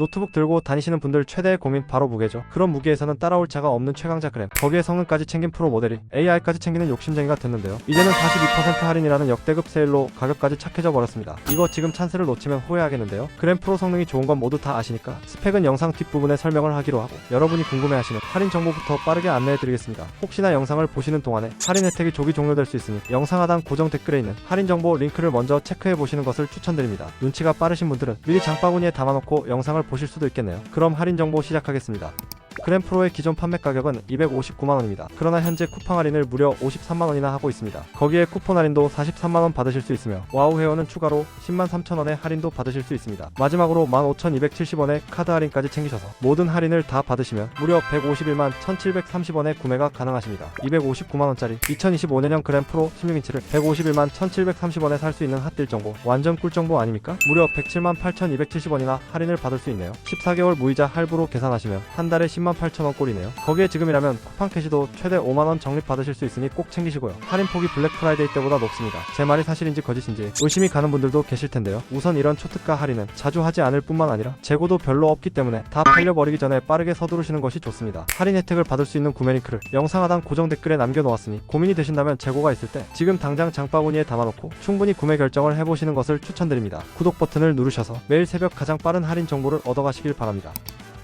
노트북 들고 다니시는 분들 최대의 고민 바로 무게죠. 그런 무게에서는 따라올 자가 없는 최강자 그램. 거기에 성능까지 챙긴 프로 모델이 AI까지 챙기는 욕심쟁이가 됐는데요. 이제는 42% 할인이라는 역대급 세일로 가격까지 착해져 버렸습니다. 이거 지금 찬스를 놓치면 후회하겠는데요. 그램 프로 성능이 좋은 건 모두 다 아시니까 스펙은 영상 뒷부분에 설명을 하기로 하고 여러분이 궁금해하시는 할인 정보부터 빠르게 안내해드리겠습니다. 혹시나 영상을 보시는 동안에 할인 혜택이 조기 종료될 수 있으니 영상 하단 고정 댓글에 있는 할인 정보 링크를 먼저 체크해 보시는 것을 추천드립니다. 눈치가 빠르신 분들은 미리 장바구니에 담아놓고 영상을 보실 수도 있겠네요. 그럼 할인 정보 시작하겠습니다. 그램 프로의 기존 판매 가격은 259만원입니다. 그러나 현재 쿠팡 할인을 무려 53만원이나 하고 있습니다. 거기에 쿠폰 할인도 43만원 받으실 수 있으며 와우 회원은 추가로 10만 3천원의 할인도 받으실 수 있습니다. 마지막으로 15,270원의 카드 할인까지 챙기셔서 모든 할인을 다 받으시면 무려 151만 1,730원에 구매가 가능하십니다. 259만원짜리 2025년형 그램 프로 16인치를 151만 1,730원에 살 수 있는 핫딜 정보 완전 꿀 정보 아닙니까? 무려 107만 8,270원이나 할인을 받을 수 있네요. 14개월 무이자 할부로 계산하시면 한 달에 10만 8천원 꼴이네요. 거기에 지금이라면 쿠팡 캐시도 최대 5만원 적립 받으실 수 있으니 꼭 챙기시고요. 할인 폭이 블랙 프라이데이 때보다 높습니다. 제 말이 사실인지 거짓인지 의심이 가는 분들도 계실 텐데요. 우선 이런 초특가 할인은 자주 하지 않을 뿐만 아니라 재고도 별로 없기 때문에 다 팔려버리기 전에 빠르게 서두르시는 것이 좋습니다. 할인 혜택을 받을 수 있는 구매 링크를 영상 하단 고정 댓글에 남겨놓았으니 고민이 되신다면 재고가 있을 때 지금 당장 장바구니에 담아놓고 충분히 구매 결정을 해보시는 것을 추천드립니다. 구독 버튼을 누르셔서 매일 새벽 가장 빠른 할인 정보를 얻어가시길 바랍니다.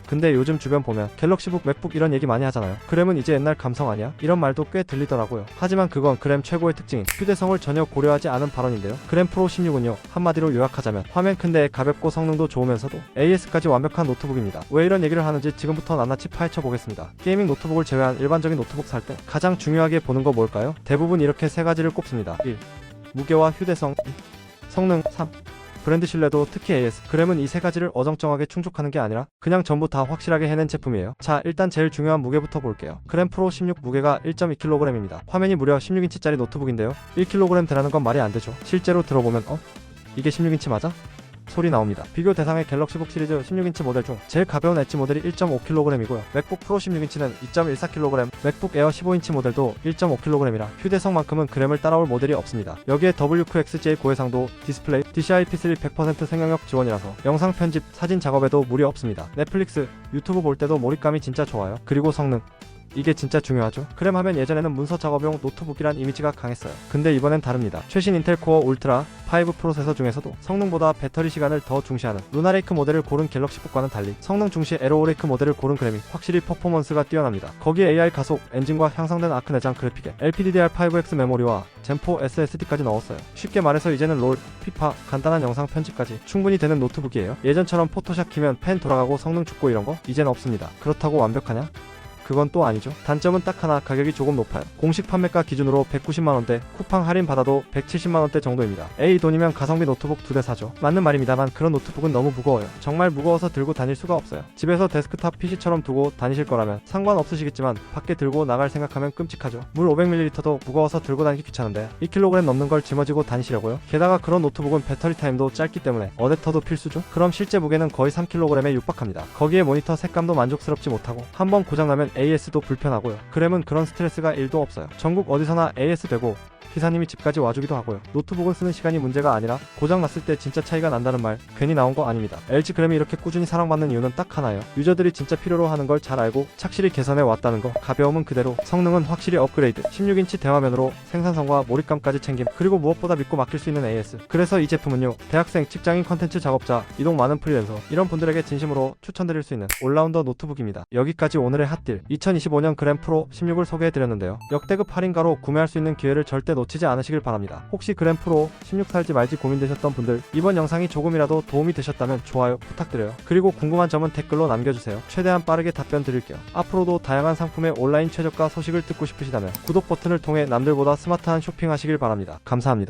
근데 요즘 주변 보면 갤럭시북, 맥북 이런 얘기 많이 하잖아요. 그램은 이제 옛날 감성 아니야? 이런 말도 꽤 들리더라고요. 하지만 그건 그램 최고의 특징인 휴대성을 전혀 고려하지 않은 발언인데요. 그램 프로 16은요. 한마디로 요약하자면 화면 큰데 가볍고 성능도 좋으면서도 AS까지 완벽한 노트북입니다. 왜 이런 얘기를 하는지 지금부터 낱낱이 파헤쳐 보겠습니다. 게이밍 노트북을 제외한 일반적인 노트북 살 때 가장 중요하게 보는 거 뭘까요? 대부분 이렇게 세 가지를 꼽습니다. 1. 무게와 휴대성 2. 성능 3. 브랜드 신뢰도 특히 AS, 그램은 이 세 가지를 어정쩡하게 충족하는 게 아니라 그냥 전부 다 확실하게 해낸 제품이에요. 자, 일단 제일 중요한 무게부터 볼게요. 그램 프로 16 무게가 1.2kg입니다. 화면이 무려 16인치짜리 노트북인데요. 1kg 되라는 건 말이 안 되죠. 실제로 들어보면 어? 이게 16인치 맞아? 소리 나옵니다. 비교 대상의 갤럭시북 시리즈 16인치 모델 중 제일 가벼운 엣지 모델이 1.5kg이고요. 맥북 프로 16인치는 2.14kg, 맥북 에어 15인치 모델도 1.5kg이라 휴대성만큼은 그램을 따라올 모델이 없습니다. 여기에 WQXJ 고해상도 디스플레이, DCI-P3 100% 생명력 지원이라서 영상 편집, 사진 작업에도 무리 없습니다. 넷플릭스, 유튜브 볼 때도 몰입감이 진짜 좋아요. 그리고 성능. 이게 진짜 중요하죠. 그램 하면 예전에는 문서 작업용 노트북이란 이미지가 강했어요. 근데 이번엔 다릅니다. 최신 인텔 코어 울트라 5 프로세서 중에서도 성능보다 배터리 시간을 더 중시하는 루나레이크 모델을 고른 갤럭시북과는 달리 성능 중시 에로오레이크 모델을 고른 그램이 확실히 퍼포먼스가 뛰어납니다. 거기에 AI 가속, 엔진과 향상된 아크 내장 그래픽에 LPDDR5X 메모리와 젠4 SSD까지 넣었어요. 쉽게 말해서 이제는 롤, 피파, 간단한 영상 편집까지 충분히 되는 노트북이에요. 예전처럼 포토샵 키면 펜 돌아가고 성능 죽고 이런 거 이젠 없습니다. 그렇다고 완벽하냐? 그건 또 아니죠. 단점은 딱 하나 가격이 조금 높아요. 공식 판매가 기준으로 190만원대, 쿠팡 할인 받아도 170만원대 정도입니다. 에이 돈이면 가성비 노트북 두 대 사죠. 맞는 말입니다만 그런 노트북은 너무 무거워요. 정말 무거워서 들고 다닐 수가 없어요. 집에서 데스크탑 PC처럼 두고 다니실 거라면 상관없으시겠지만 밖에 들고 나갈 생각하면 끔찍하죠. 물 500ml도 무거워서 들고 다니기 귀찮은데 2kg 넘는 걸 짊어지고 다니시려고요? 게다가 그런 노트북은 배터리 타임도 짧기 때문에 어댑터도 필수죠. 그럼 실제 무게는 거의 3kg에 육박합니다. 거기에 모니터 색감도 만족스럽지 못하고 한번 고장나면 AS도 불편하고요. 그램은 그런 스트레스가 1도 없어요. 전국 어디서나 AS 되고 기사님이 집까지 와주기도 하고요. 노트북은 쓰는 시간이 문제가 아니라 고장 났을 때 진짜 차이가 난다는 말 괜히 나온 거 아닙니다. LG 그램이 이렇게 꾸준히 사랑받는 이유는 딱 하나예요. 유저들이 진짜 필요로 하는 걸 잘 알고 착실히 개선해 왔다는 거. 가벼움은 그대로, 성능은 확실히 업그레이드. 16인치 대화면으로 생산성과 몰입감까지 챙김. 그리고 무엇보다 믿고 맡길 수 있는 AS. 그래서 이 제품은요. 대학생, 직장인 컨텐츠 작업자, 이동 많은 프리랜서 이런 분들에게 진심으로 추천드릴 수 있는 올라운더 노트북입니다. 여기까지 오늘의 핫딜 2025년 그램 프로 16을 소개해드렸는데요. 역대급 할인가로 구매할 수 있는 기회를 절대 놓치지 않으시길 바랍니다. 혹시 그램 프로 16 살지 말지 고민되셨던 분들 이번 영상이 조금이라도 도움이 되셨다면 좋아요 부탁드려요. 그리고 궁금한 점은 댓글로 남겨주세요. 최대한 빠르게 답변 드릴게요. 앞으로도 다양한 상품의 온라인 최저가 소식을 듣고 싶으시다면 구독 버튼을 통해 남들보다 스마트한 쇼핑하시길 바랍니다. 감사합니다.